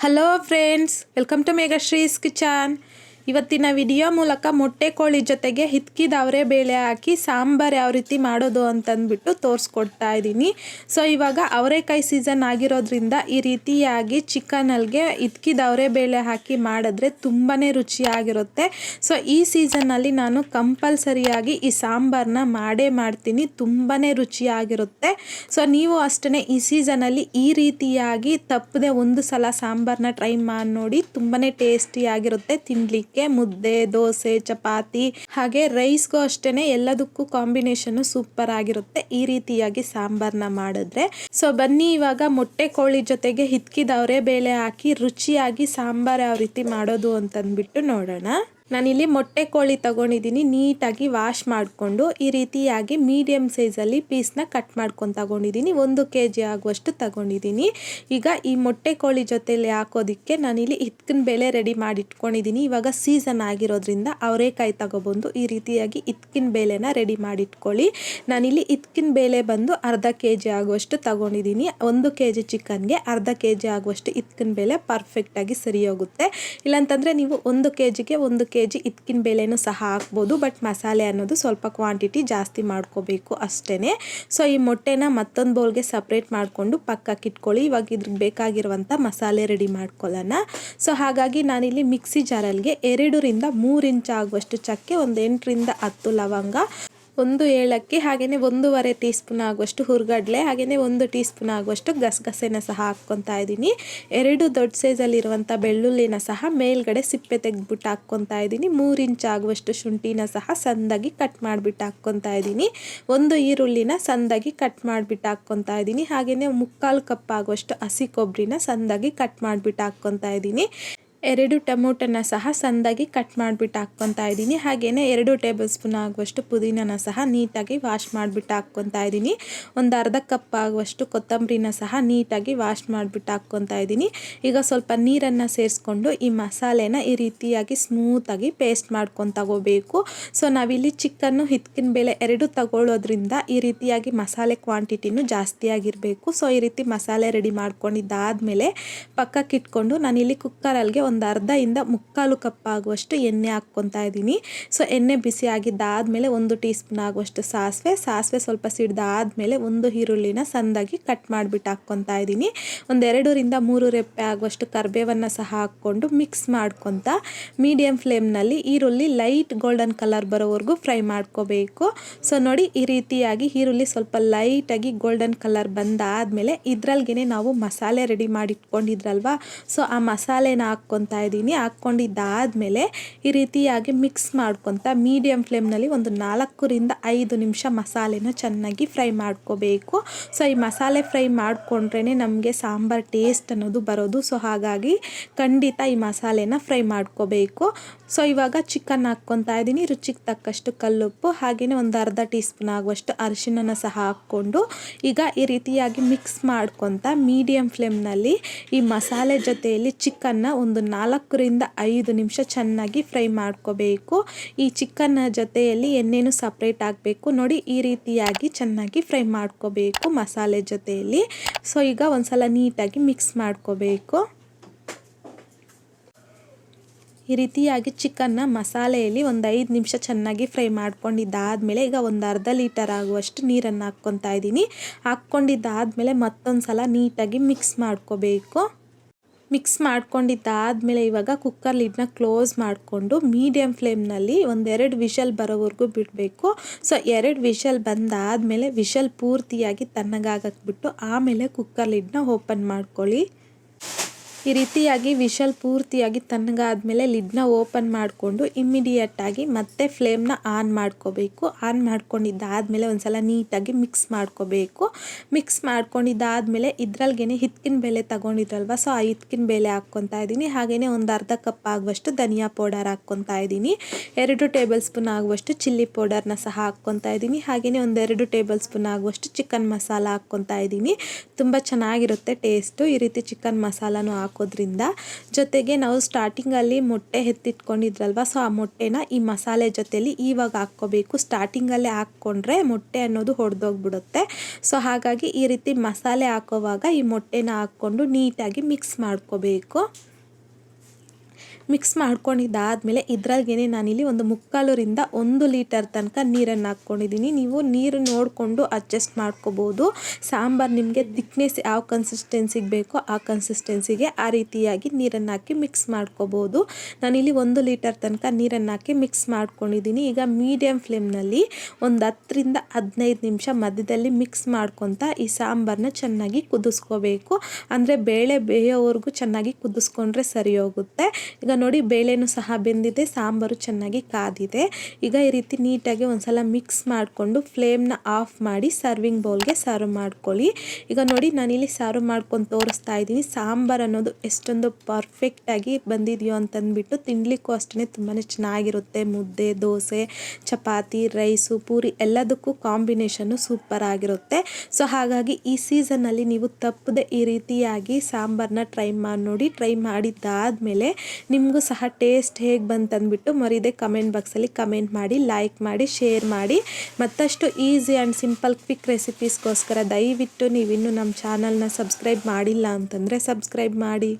Hello friends, welcome to Megashri's Kitchen. ಇವತ್ತಿನ video ಮೂಲಕ ಮೊಟ್ಟೆ ಕೋಳಿ ಜೊತೆಗೆ ಹಿತ್ಕಿದವರೆ ಬೇಳೆ ಹಾಕಿ ಸಾಂಬಾರು ಯಾವ ರೀತಿ ಮಾಡೋದು ಅಂತಂದ್ಬಿಟ್ಟು ತೋರಿಸ್ಕೊಡ್ತಾ ಇದ್ದೀನಿ. ಸೊ ಇವಾಗ ಅವರೆಕಾಯಿ ಸೀಸನ್ ಆಗಿರೋದ್ರಿಂದ ಈ ರೀತಿಯಾಗಿ ಚಿಕನಲ್ಗೆ ಹಿತ್ಕಿದವರೆ ಬೇಳೆ ಹಾಕಿ ಮಾಡಿದ್ರೆ ತುಂಬಾ ರುಚಿಯಾಗಿರುತ್ತೆ. ಸೊ ಈ ಸೀಸನ್ನಲ್ಲಿ ನಾನು ಕಂಪಲ್ಸರಿಯಾಗಿ ಈ ಸಾಂಬಾರನ್ನ ಮಾಡೇ ಮಾಡ್ತೀನಿ. ತುಂಬಾ ರುಚಿಯಾಗಿರುತ್ತೆ. ಸೊ ನೀವು ಅಷ್ಟೇ ಈ ಸೀಸನಲ್ಲಿ ಈ ರೀತಿಯಾಗಿ ತಪ್ಪದೆ ಒಂದು ಸಲ ಸಾಂಬಾರನ್ನ ಟ್ರೈ ಮಾಡಿ ನೋಡಿ ತುಂಬಾ ಟೇಸ್ಟಿಯಾಗಿರುತ್ತೆ ತಿನ್ನಲಿಕ್ಕೆ ಮುದ್ದೆ, ದೋಸೆ, ಚಪಾತಿ, ಹಾಗೆ ರೈಸ್ಗೂ ಅಷ್ಟೇ ಎಲ್ಲದಕ್ಕೂ ಕಾಂಬಿನೇಷನ್ ಸೂಪರ್ ಆಗಿರುತ್ತೆ. ಈ ರೀತಿಯಾಗಿ ಸಾಂಬಾರ್ನ ಮಾಡಿದ್ರೆ. ಸೊ ಬನ್ನಿ ಇವಾಗ ಮೊಟ್ಟೆ ಕೋಳಿ ಜೊತೆಗೆ ಹಿತ್ಕಿದವರೇ ಬೇಳೆ ಹಾಕಿ ರುಚಿಯಾಗಿ ಸಾಂಬಾರ್ ಯಾವ ರೀತಿ ಮಾಡೋದು ಅಂತಂದ್ಬಿಟ್ಟು ನೋಡೋಣ. ನಾನಿಲ್ಲಿ ಮೊಟ್ಟೆ ಕೋಳಿ ತಗೊಂಡಿದ್ದೀನಿ, ನೀಟಾಗಿ ವಾಶ್ ಮಾಡಿಕೊಂಡು ಈ ರೀತಿಯಾಗಿ ಮೀಡಿಯಮ್ ಸೈಜಲ್ಲಿ ಪೀಸ್ನ ಕಟ್ ಮಾಡ್ಕೊಂಡು ತಗೊಂಡಿದ್ದೀನಿ, ಒಂದು ಕೆ ಜಿ ಆಗುವಷ್ಟು ತಗೊಂಡಿದ್ದೀನಿ. ಈಗ ಈ ಮೊಟ್ಟೆ ಕೋಳಿ ಜೊತೆಯಲ್ಲಿ ಹಾಕೋದಕ್ಕೆ ನಾನಿಲ್ಲಿ ಇತ್ಕಿನ ಬೇಳೆ ರೆಡಿ ಮಾಡಿ ಇಟ್ಕೊಂಡಿದ್ದೀನಿ ಇವಾಗ ಸೀಸನ್ ಆಗಿರೋದ್ರಿಂದ ಅವರೇಕಾಯಿ ತಗೊಬಂದು ಈ ರೀತಿಯಾಗಿ ಇತ್ಕಿನ ಬೇಳೆನ ರೆಡಿ ಮಾಡಿಟ್ಕೊಳ್ಳಿ. ನಾನಿಲ್ಲಿ ಇತ್ಕಿನ ಬೇಳೆ ಬಂದು ಅರ್ಧ ಕೆ ಜಿ ಆಗುವಷ್ಟು ತಗೊಂಡಿದ್ದೀನಿ. ಒಂದು ಕೆ ಜಿ ಚಿಕನ್ಗೆ ಅರ್ಧ ಕೆ ಜಿ ಆಗುವಷ್ಟು ಇತ್ಕಿನ ಬೇಳೆ ಪರ್ಫೆಕ್ಟಾಗಿ ಸರಿ ಹೋಗುತ್ತೆ ಇಲ್ಲಾಂತಂದರೆ ನೀವು ಒಂದು ಕೆ ಜಿಗೆ ಒಂದು ಜಿ ಇತ್ಕಿನ ಬೇಳೆನೂ ಸಹ ಹಾಕ್ಬೋದು, ಬಟ್ ಮಸಾಲೆ ಅನ್ನೋದು ಸ್ವಲ್ಪ ಕ್ವಾಂಟಿಟಿ ಜಾಸ್ತಿ ಮಾಡ್ಕೋಬೇಕು ಅಷ್ಟೇ ಸೊ ಈ ಮೊಟ್ಟೆನ ಮತ್ತೊಂದು ಬೌಲ್ಗೆ ಸಪ್ರೇಟ್ ಮಾಡಿಕೊಂಡು ಪಕ್ಕಕ್ಕೆ ಇಟ್ಕೊಳ್ಳಿ. ಇವಾಗ ಇದ್ರಿಗೆ ಬೇಕಾಗಿರುವಂಥ ಮಸಾಲೆ ರೆಡಿ ಮಾಡ್ಕೊಳ್ಳೋಣ. ಸೊ ಹಾಗಾಗಿ ನಾನಿಲ್ಲಿ ಮಿಕ್ಸಿ ಜಾರಲ್ಗೆ ಎರಡರಿಂದ ಮೂರು ಇಂಚ್ ಆಗುವಷ್ಟು ಚಕ್ಕೆ, ಒಂದು ಎಂಟರಿಂದ ಹತ್ತು ಲವಂಗ ಒಂದು ಏಲಕ್ಕಿ ಹಾಗೆಯೇ ಒಂದೂವರೆ ಟೀ ಸ್ಪೂನ್ ಆಗುವಷ್ಟು ಹುರ್ಗಡ್ಲೆ ಹಾಗೆಯೇ ಒಂದು ಟೀ ಸ್ಪೂನ್ ಆಗುವಷ್ಟು ಗಸಗಸೆನ ಸಹ ಹಾಕ್ಕೊತಾ ಇದ್ದೀನಿ. ಎರಡು ದೊಡ್ಡ ಸೈಜಲ್ಲಿರುವಂಥ ಬೆಳ್ಳುಳ್ಳಿನ ಸಹ ಮೇಲ್ಗಡೆ ಸಿಪ್ಪೆ ತೆಗೆದ್ಬಿಟ್ಟು ಹಾಕ್ಕೊತಾ ಇದ್ದೀನಿ. ಮೂರು ಇಂಚ್ ಆಗುವಷ್ಟು ಶುಂಠಿನ ಸಹ ಸಂದಾಗಿ ಕಟ್ ಮಾಡಿಬಿಟ್ಟು ಹಾಕ್ಕೊತಾ ಇದ್ದೀನಿ. ಒಂದು ಈರುಳ್ಳಿನ ಸಂದಾಗಿ ಕಟ್ ಮಾಡಿಬಿಟ್ಟು ಹಾಕ್ಕೊತಾ ಇದ್ದೀನಿ. ಹಾಗೆಯೇ ಮುಕ್ಕಾಲು ಕಪ್ ಆಗುವಷ್ಟು ಹಸಿ ಕೊಬ್ಬರಿನ ಸಂದಾಗಿ ಕಟ್ ಮಾಡಿಬಿಟ್ಟು ಹಾಕ್ಕೊತಾ ಇದ್ದೀನಿ. ಎರಡು ಟೊಮೊಟೊನ ಸಹ ಸಂದಾಗಿ ಕಟ್ ಮಾಡಿಬಿಟ್ಟು ಹಾಕ್ಕೊತಾ ಇದ್ದೀನಿ. ಹಾಗೆಯೇ ಎರಡು ಟೇಬಲ್ ಸ್ಪೂನ್ ಆಗುವಷ್ಟು ಪುದೀನನ ಸಹ ನೀಟಾಗಿ ವಾಶ್ ಮಾಡಿಬಿಟ್ಟು ಹಾಕ್ಕೊತಾ ಇದ್ದೀನಿ. ಒಂದು ಅರ್ಧ ಕಪ್ ಆಗುವಷ್ಟು ಕೊತ್ತಂಬರಿನ ಸಹ ನೀಟಾಗಿ ವಾಶ್ ಮಾಡಿಬಿಟ್ಟು ಹಾಕ್ಕೊತಾ ಇದ್ದೀನಿ. ಈಗ ಸ್ವಲ್ಪ ನೀರನ್ನು ಸೇರಿಸ್ಕೊಂಡು ಈ ಮಸಾಲೆನ ಈ ರೀತಿಯಾಗಿ ಸ್ಮೂತಾಗಿ ಪೇಸ್ಟ್ ಮಾಡ್ಕೊಂಡು ತಗೋಬೇಕು. ಸೊ ನಾವಿಲ್ಲಿ ಚಿಕನ್ನು ಹಿತ್ಕಿನ ಬೇಳೆ ಎರಡು ತಗೊಳ್ಳೋದ್ರಿಂದ ಈ ರೀತಿಯಾಗಿ ಮಸಾಲೆ ಕ್ವಾಂಟಿಟಿನೂ ಜಾಸ್ತಿಯಾಗಿರಬೇಕು ಸೊ ಈ ರೀತಿ ಮಸಾಲೆ ರೆಡಿ ಮಾಡ್ಕೊಂಡಿದ್ದಾದಮೇಲೆ ಪಕ್ಕಕ್ಕೆ ಇಟ್ಕೊಂಡು ನಾನಿಲ್ಲಿ ಕುಕ್ಕರಲ್ಲಿಗೆ ಒಂದು ಒಂದು ಇಂದ ಮುಕ್ಕಾಲು ಕಪ್ ಆಗುವಷ್ಟು ಎಣ್ಣೆ ಹಾಕ್ಕೊತಾ ಇದ್ದೀನಿ. ಸೊ ಎಣ್ಣೆ ಬಿಸಿ ಆಗಿದ್ದಾದಮೇಲೆ ಒಂದು ಟೀ ಸ್ಪೂನ್ ಆಗುವಷ್ಟು ಸಾಸಿವೆ. ಸಾಸಿವೆ ಸ್ವಲ್ಪ ಸಿಡ್ದಾದಮೇಲೆ ಒಂದು ಈರುಳ್ಳಿನ ಸಂದಾಗಿ ಕಟ್ ಮಾಡಿಬಿಟ್ಟು ಹಾಕ್ಕೊತಾ ಇದ್ದೀನಿ. ಒಂದೆರಡರಿಂದ ಮೂರು ರೆಪ್ಪೆ ಆಗುವಷ್ಟು ಕರ್ಬೇವನ್ನು ಸಹ ಹಾಕ್ಕೊಂಡು ಮಿಕ್ಸ್ ಮಾಡ್ಕೊತ ಮೀಡಿಯಮ್ ಫ್ಲೇಮ್ನಲ್ಲಿ ಈರುಳ್ಳಿ ಲೈಟ್ ಗೋಲ್ಡನ್ ಕಲರ್ ಬರೋವರೆಗೂ ಫ್ರೈ ಮಾಡ್ಕೋಬೇಕು. ಸೊ ನೋಡಿ ಈ ರೀತಿಯಾಗಿ ಈರುಳ್ಳಿ ಸ್ವಲ್ಪ ಲೈಟಾಗಿ ಗೋಲ್ಡನ್ ಕಲರ್ ಬಂದಾದಮೇಲೆ ಇದ್ರಲ್ಗೆ ನಾವು ಮಸಾಲೆ ರೆಡಿ ಮಾಡಿಟ್ಕೊಂಡಿದ್ರಲ್ವಾ? ಸೊ ಆ ಮಸಾಲೆನ ಹಾಕ್ಕೊಂಡು ಹಾಕ್ಕೊತಾ ಇದ್ದೀನಿ. ಹಾಕ್ಕೊಂಡಿದ್ದಾದಮೇಲೆ ಈ ರೀತಿಯಾಗಿ ಮಿಕ್ಸ್ ಮಾಡ್ಕೊತ ಮೀಡಿಯಮ್ ಫ್ಲೇಮ್ನಲ್ಲಿ ಒಂದು ನಾಲ್ಕರಿಂದ ಐದು ನಿಮಿಷ ಮಸಾಲೆನ ಚೆನ್ನಾಗಿ ಫ್ರೈ ಮಾಡ್ಕೋಬೇಕು. ಸೊ ಈ ಮಸಾಲೆ ಫ್ರೈ ಮಾಡಿಕೊಂಡ್ರೇ ನಮಗೆ ಸಾಂಬಾರು ಟೇಸ್ಟ್ ಅನ್ನೋದು ಬರೋದು. ಸೊ ಹಾಗಾಗಿ ಖಂಡಿತ ಈ ಮಸಾಲೆನ ಫ್ರೈ ಮಾಡ್ಕೋಬೇಕು. ಸೊ ಇವಾಗ ಚಿಕನ್ ಹಾಕ್ಕೊತಾ ಇದ್ದೀನಿ. ರುಚಿಗೆ ತಕ್ಕಷ್ಟು ಕಲ್ಲುಪ್ಪು ಹಾಗೆಯೇ ಒಂದು ಅರ್ಧ ಟೀ ಸ್ಪೂನ್ ಆಗುವಷ್ಟು ಅರಿಶಿನನ ಸಹ ಹಾಕ್ಕೊಂಡು ಈಗ ಈ ರೀತಿಯಾಗಿ ಮಿಕ್ಸ್ ಮಾಡ್ಕೊತ ಮೀಡಿಯಮ್ ಫ್ಲೇಮ್ನಲ್ಲಿ ಈ ಮಸಾಲೆ ಜೊತೆಯಲ್ಲಿ ಚಿಕನ್ನ ಒಂದು ನಾಲ್ಕರಿಂದ ಐದು ನಿಮಿಷ ಚೆನ್ನಾಗಿ ಫ್ರೈ ಮಾಡ್ಕೋಬೇಕು. ಈ ಚಿಕನ್ ಜೊತೆಯಲ್ಲಿ ಎಣ್ಣೆನೂ ಸಪ್ರೇಟ್ ಆಗಬೇಕು ನೋಡಿ ಈ ರೀತಿಯಾಗಿ ಚೆನ್ನಾಗಿ ಫ್ರೈ ಮಾಡ್ಕೋಬೇಕು ಮಸಾಲೆ ಜೊತೆಯಲ್ಲಿ. ಸೊ ಈಗ ಒಂದ್ಸಲ ನೀಟಾಗಿ ಮಿಕ್ಸ್ ಮಾಡ್ಕೋಬೇಕು. ಈ ರೀತಿಯಾಗಿ ಚಿಕನ್ನ ಮಸಾಲೆಯಲ್ಲಿ ಒಂದು ಐದು ನಿಮಿಷ ಚೆನ್ನಾಗಿ ಫ್ರೈ ಮಾಡ್ಕೊಂಡಿದ್ದಾದಮೇಲೆ ಈಗ ಒಂದು ಅರ್ಧ ಲೀಟರ್ ಆಗುವಷ್ಟು ನೀರನ್ನು ಹಾಕ್ಕೊತಾ ಇದ್ದೀನಿ. ಹಾಕ್ಕೊಂಡಿದ್ದಾದಮೇಲೆ ಮತ್ತೊಂದು ಸಲ ನೀಟಾಗಿ ಮಿಕ್ಸ್ ಮಾಡ್ಕೋಬೇಕು. ಮಿಕ್ಸ್ ಮಾಡ್ಕೊಂಡಿದ್ದಾದಮೇಲೆ ಇವಾಗ ಕುಕ್ಕರ್ ಲಿಡ್ನ ಕ್ಲೋಸ್ ಮಾಡಿಕೊಂಡು ಮೀಡಿಯಮ್ ಫ್ಲೇಮ್ನಲ್ಲಿ ಒಂದೆರಡು ವಿಷಲ್ ಬರೋವರೆಗೂ ಬಿಡಬೇಕು. ಸೊ, ಎರಡು ವಿಷಲ್ ಬಂದಾದಮೇಲೆ ವಿಷಲ್ ಪೂರ್ತಿಯಾಗಿ ತಣ್ಣಗಾಗಕ್ಕೆ ಬಿಟ್ಟು ಆಮೇಲೆ ಕುಕ್ಕರ್ ಲಿಡ್ನ ಓಪನ್ ಮಾಡ್ಕೊಳ್ಳಿ. ಈ ರೀತಿಯಾಗಿ ವಿಶಲ್ ಪೂರ್ತಿಯಾಗಿ ತಣ್ಣಗಾದಮೇಲೆ ಲಿಡ್ನ ಓಪನ್ ಮಾಡಿಕೊಂಡು ಇಮ್ಮಿಡಿಯೇಟಾಗಿ ಮತ್ತೆ ಫ್ಲೇಮ್ನ ಆನ್ ಮಾಡ್ಕೋಬೇಕು. ಆನ್ ಮಾಡ್ಕೊಂಡಿದ್ದಾದಮೇಲೆ ಒಂದ್ಸಲ ನೀಟಾಗಿ ಮಿಕ್ಸ್ ಮಾಡ್ಕೋಬೇಕು. ಮಿಕ್ಸ್ ಮಾಡ್ಕೊಂಡಿದ್ದಾದಮೇಲೆ ಇದ್ರಲ್ಗೆ ಹಿತ್ಕಿನ ಬೆಲೆ ತಗೊಂಡಿದ್ರಲ್ವ? ಸೊ ಆ ಹಿತ್ಕಿನ ಬೆಲೆ ಹಾಕ್ಕೊತಾ ಇದ್ದೀನಿ. ಹಾಗೆಯೇ ಒಂದು ಅರ್ಧ ಕಪ್ ಆಗುವಷ್ಟು ಧನಿಯಾ ಪೌಡರ್ ಹಾಕ್ಕೊತಾ ಇದ್ದೀನಿ. ಎರಡು ಟೇಬಲ್ ಸ್ಪೂನ್ ಆಗುವಷ್ಟು ಚಿಲ್ಲಿ ಪೌಡರ್ನ ಸಹ ಹಾಕ್ಕೊತಾ ಇದ್ದೀನಿ. ಹಾಗೆಯೇ ಒಂದೆರಡು ಟೇಬಲ್ ಸ್ಪೂನ್ ಆಗುವಷ್ಟು ಚಿಕನ್ ಮಸಾಲ ಹಾಕ್ಕೊತಾ ಇದ್ದೀನಿ. ತುಂಬ ಚೆನ್ನಾಗಿರುತ್ತೆ ಟೇಸ್ಟು ಈ ರೀತಿ ಚಿಕನ್ ಮಸಾಲನೂ ಹಾಕಿ ಹಾಕೋದ್ರಿಂದ ಜೊತೆಗೆ ನಾವು ಸ್ಟಾರ್ಟಿಂಗಲ್ಲಿ ಮೊಟ್ಟೆ ಎತ್ತಿಟ್ಕೊಂಡಿದ್ರಲ್ವ ಸೊ ಆ ಮೊಟ್ಟೆನ ಈ ಮಸಾಲೆ ಜೊತೆಲಿ ಇವಾಗ ಹಾಕ್ಕೋಬೇಕು. ಸ್ಟಾರ್ಟಿಂಗಲ್ಲೇ ಹಾಕ್ಕೊಂಡ್ರೆ ಮೊಟ್ಟೆ ಅನ್ನೋದು ಹೊಡೆದೋಗ್ಬಿಡುತ್ತೆ ಸೊ ಹಾಗಾಗಿ ಈ ರೀತಿ ಮಸಾಲೆ ಹಾಕೋವಾಗ ಈ ಮೊಟ್ಟೆನ ಹಾಕ್ಕೊಂಡು ನೀಟಾಗಿ ಮಿಕ್ಸ್ ಮಾಡ್ಕೋಬೇಕು. ಮಿಕ್ಸ್ ಮಾಡ್ಕೊಂಡಿದ್ದಾದಮೇಲೆ ಇದ್ರಾಗೇನೆ ನಾನಿಲ್ಲಿ ಒಂದು ಮುಕ್ಕಾಲೂರಿಂದ ಒಂದು ಲೀಟರ್ ತನಕ ನೀರನ್ನು ಹಾಕ್ಕೊಂಡಿದ್ದೀನಿ. ನೀವು ನೀರು ನೋಡಿಕೊಂಡು ಅಡ್ಜಸ್ಟ್ ಮಾಡ್ಕೋಬೋದು. ಸಾಂಬಾರು ನಿಮಗೆ ಥಿಕ್ನೆಸ್ ಯಾವ ಕನ್ಸಿಸ್ಟೆನ್ಸಿಗೆ ಬೇಕೋ ಆ ಕನ್ಸಿಸ್ಟೆನ್ಸಿಗೆ ಆ ರೀತಿಯಾಗಿ ನೀರನ್ನು ಹಾಕಿ ಮಿಕ್ಸ್ ಮಾಡ್ಕೋಬೋದು. ನಾನಿಲ್ಲಿ ಒಂದು ಲೀಟರ್ ತನಕ ನೀರನ್ನು ಹಾಕಿ ಮಿಕ್ಸ್ ಮಾಡ್ಕೊಂಡಿದ್ದೀನಿ. ಈಗ ಮೀಡಿಯಮ್ ಫ್ಲೇಮ್ನಲ್ಲಿ ಒಂದು ಹತ್ತರಿಂದ ಹದಿನೈದು ನಿಮಿಷ ಮಧ್ಯದಲ್ಲಿ ಮಿಕ್ಸ್ ಮಾಡ್ಕೊತ ಈ ಸಾಂಬಾರನ್ನ ಚೆನ್ನಾಗಿ ಕುದಿಸ್ಕೋಬೇಕು. ಅಂದರೆ ಬೇಳೆ ಬೇಯೋವರೆಗೂ ಚೆನ್ನಾಗಿ ಕುದಿಸ್ಕೊಂಡ್ರೆ ಸರಿ ಹೋಗುತ್ತೆ. ಈಗ ನೋಡಿ ಬೇಳೆನೂ ಸಹ ಬೆಂದಿದೆ, ಸಾಂಬಾರು ಚೆನ್ನಾಗಿ ಕಾದಿದೆ. ಈಗ ಈ ರೀತಿ ನೀಟಾಗಿ ಒಂದ್ಸಲ ಮಿಕ್ಸ್ ಮಾಡಿಕೊಂಡು ಫ್ಲೇಮ್ನ ಆಫ್ ಮಾಡಿ ಸರ್ವಿಂಗ್ ಬೌಲ್ಗೆ ಸರ್ವ್ ಮಾಡ್ಕೊಳ್ಳಿ. ಈಗ ನೋಡಿ ನಾನಿಲ್ಲಿ ಸರ್ವ್ ಮಾಡ್ಕೊಂಡು ತೋರಿಸ್ತಾ ಇದ್ದೀನಿ. ಸಾಂಬಾರು ಅನ್ನೋದು ಎಷ್ಟೊಂದು ಪರ್ಫೆಕ್ಟಾಗಿ ಬಂದಿದೆಯೋ ಅಂತಂದ್ಬಿಟ್ಟು ತಿನ್ಲಿಕ್ಕೂ ಅಷ್ಟೇ ತುಂಬಾ ಚೆನ್ನಾಗಿರುತ್ತೆ. ಮುದ್ದೆ, ದೋಸೆ, ಚಪಾತಿ, ರೈಸು, ಪೂರಿ ಎಲ್ಲದಕ್ಕೂ ಕಾಂಬಿನೇಷನ್ನು ಸೂಪರ್ ಆಗಿರುತ್ತೆ. ಸೊ ಹಾಗಾಗಿ ಈ ಸೀಸನ್ನಲ್ಲಿ ನೀವು ತಪ್ಪದೆ ಈ ರೀತಿಯಾಗಿ ಸಾಂಬಾರನ್ನ ಟ್ರೈ ಮಾಡಿ ನೋಡಿ ಟ್ರೈ ಮಾಡಿದ್ದಾದಮೇಲೆ ನಿಮಗೂ ಸಹ ಟೇಸ್ಟ್ ಹೇಗೆ ಬಂತಂದ್ಬಿಟ್ಟು ಮರಿದೆ ಕಮೆಂಟ್ ಬಾಕ್ಸಲ್ಲಿ ಕಮೆಂಟ್ ಮಾಡಿ ಲೈಕ್ ಮಾಡಿ ಶೇರ್ ಮಾಡಿ. ಮತ್ತಷ್ಟು ಈಸಿ ಆ್ಯಂಡ್ ಸಿಂಪಲ್ ಕ್ವಿಕ್ ರೆಸಿಪೀಸ್ಗೋಸ್ಕರ ದಯವಿಟ್ಟು ನೀವಿನ್ನೂ ನಮ್ಮ ಚಾನಲ್ನ ಸಬ್ಸ್ಕ್ರೈಬ್ ಮಾಡಿಲ್ಲ ಅಂತಂದರೆ ಸಬ್ಸ್ಕ್ರೈಬ್ ಮಾಡಿ.